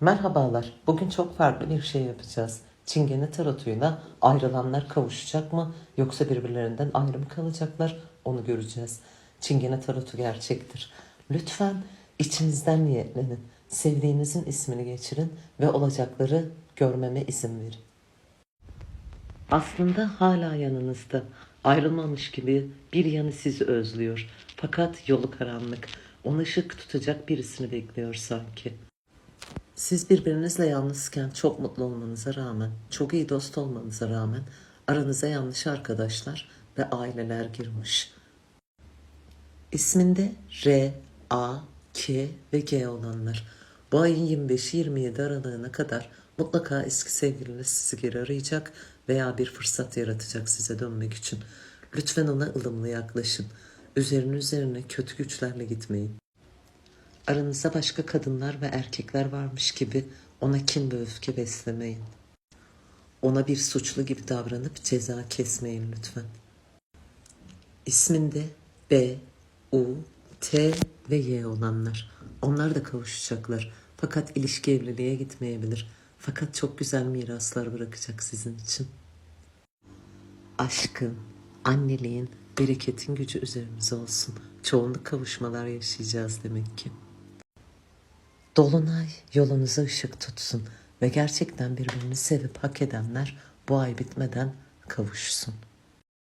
Merhabalar. Bugün çok farklı bir şey yapacağız. Çingene tarotuyla ayrılanlar kavuşacak mı yoksa birbirlerinden ayrı mı kalacaklar onu göreceğiz. Çingene tarotu gerçektir. Lütfen içinizden niyetlenin. Sevdiğinizin ismini geçirin ve olacakları görmeme izin verin. Aslında hala yanınızda. Ayrılmamış gibi bir yanı sizi özlüyor. Fakat yolu karanlık. Onu ışık tutacak birisini bekliyor sanki. Siz birbirinizle yalnızken çok mutlu olmanıza rağmen, çok iyi dost olmanıza rağmen aranıza yanlış arkadaşlar ve aileler girmiş. İsminde R, A, K ve G olanlar. Bu ayın 25-27 aralığına kadar mutlaka eski sevgiliniz sizi geri arayacak veya bir fırsat yaratacak size dönmek için. Lütfen ona ılımlı yaklaşın. Üzerine üzerine kötü güçlerle gitmeyin. Aranızda başka kadınlar ve erkekler varmış gibi ona kin ve öfke beslemeyin. Ona bir suçlu gibi davranıp ceza kesmeyin lütfen. İsminde B, U, T ve Y olanlar. Onlar da kavuşacaklar. Fakat ilişki evliliğe gitmeyebilir. Fakat çok güzel miraslar bırakacak sizin için. Aşkın, anneliğin, bereketin gücü üzerimize olsun. Çoğunluk kavuşmalar yaşayacağız demek ki. Dolunay yolunuza ışık tutsun ve gerçekten birbirini sevip hak edenler bu ay bitmeden kavuşsun.